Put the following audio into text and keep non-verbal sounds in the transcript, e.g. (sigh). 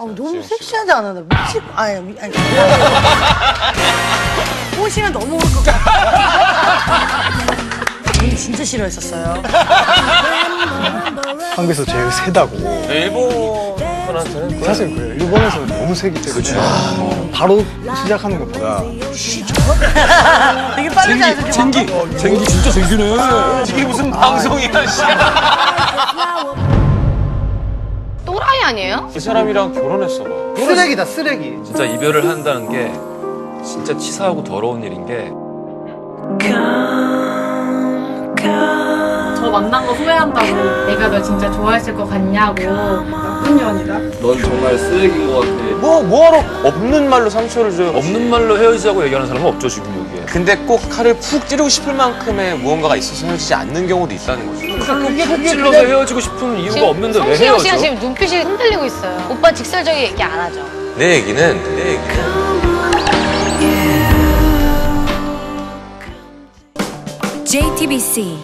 아, 너무 섹시하지 않아? 나 미칠 거 아니, 미- 아니. 꼬시면 너무 올 것 같아. 진짜 싫어했었어요. 한국에서 제일 세다고. 일본 분한테는 사실 그래요. 일본에서 너무 세기 때문에 바로 시작하는 것보다 (laughs) 되게 빠르지 않으세요? 쟁기 쟁기 진짜 쟁기네 이게 무슨 방송이야 씨. 아니에요? 이 사람이랑 결혼했어 봐 쓰레기다 쓰레기. 진짜 이별을 한다는 게 진짜 치사하고 더러운 일인 게저 만난 거 후회한다고 내가 널 진짜 좋아했을 것 같냐고 나쁜 년이다 넌 정말 쓰레기인 것 같아. 뭐 뭐하러 없는 말로 상처를 줘요 없는 말로 헤어지자고 얘기하는 사람은 없죠 지금 여기에. 근데 꼭 칼을 푹 찌르고 싶을 만큼의 무언가가 있어서 헤어지지 않는 경우도 있다는 거죠 칼로 푹 찔러서 헤어지고 싶은 이유가 없는데 왜 성시경 헤어져? 씨가 지금 눈빛이 흔들리고 있어요. 오빠 직설적인 얘기 안 하죠. 내 얘기는 내 얘기는 JTBC